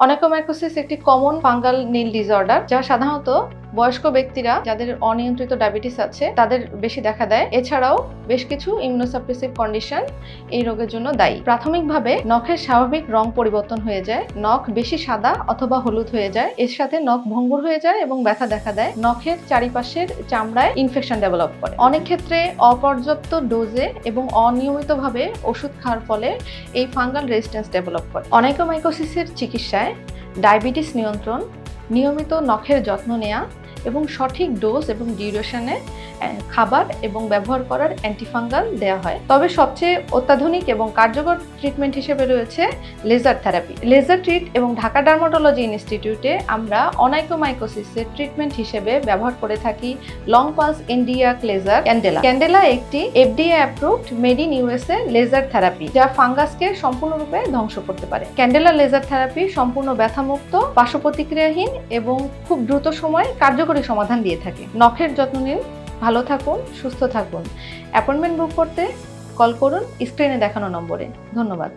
অনেকোমাইকোসিস একটি common fungal নীল disorder যা সাধারণত বয়স্ক ব্যক্তিরা যাদের অনিয়ন্ত্রিত ডায়াবেটিস আছে, তাদের বেশি দেখা দেয়। এছাড়াও বেশ কিছু ইমিউনোসাপ্রেসিভ কন্ডিশন এই রোগের জন্য দায়ী। প্রাথমিকভাবে নখের স্বাভাবিক রং পরিবর্তন হয়ে যায়। নখ বেশি সাদা অথবা হলুদ হয়ে যায়। এর সাথে নখ ভঙ্গুর হয়ে যায় এবং ব্যথা দেখা দেয়। নখের চারিপাশের চামড়ায় ইনফেকশন ডেভেলপ করে। অনেক ক্ষেত্রে অপর্যাপ্ত ডোজে এবং অনিয়মিতভাবে ওষুধ খাওয়ার ফলে এই ফাঙ্গাল রেজিস্ট্যান্স ডেভেলপ করে। অনেকোমাইকোসিসের চিকিৎসায় ডায়াবেটিস নিয়ন্ত্রণ, নিয়মিত নখের যত্ন নেওয়া এবং সঠিক ডোজ এবং ডিউরেশনে খাবার এবং ব্যবহার করার অ্যান্টিফাঙ্গাল দেওয়া হয়। তবে সবচেয়ে অত্যাধুনিক এবং কার্যকর ট্রিটমেন্ট হিসেবে রয়েছে লেজার থেরাপি। লেজার ট্রিট এবং ঢাকা ডার্মাটোলজি ইনস্টিটিউটে আমরা অনাইকোমাইকোসিসের ট্রিটমেন্ট হিসেবে ব্যবহার করে থাকি লং পালস ইন্ডিয়াক লেজার ক্যান্ডেলা। ক্যান্ডেলা একটি FDA approved made in USA laser therapy, যা ফাঙ্গাসকে সম্পূর্ণরূপে ধ্বংস করতে পারে। ক্যান্ডেলা লেজার থেরাপি সম্পূর্ণ ব্যথামুক্ত পার্শ্ব প্রতিক্রিয়াহীন এবং খুব দ্রুত সময়ে কার্যকরী সমাধান দিয়ে থাকে। নখের যত্ন নিন, ভালো থাকুন, সুস্থ থাকুন। অ্যাপয়েন্টমেন্ট বুক করতে কল করুন স্ক্রিনে দেখানো নম্বরে। ধন্যবাদ।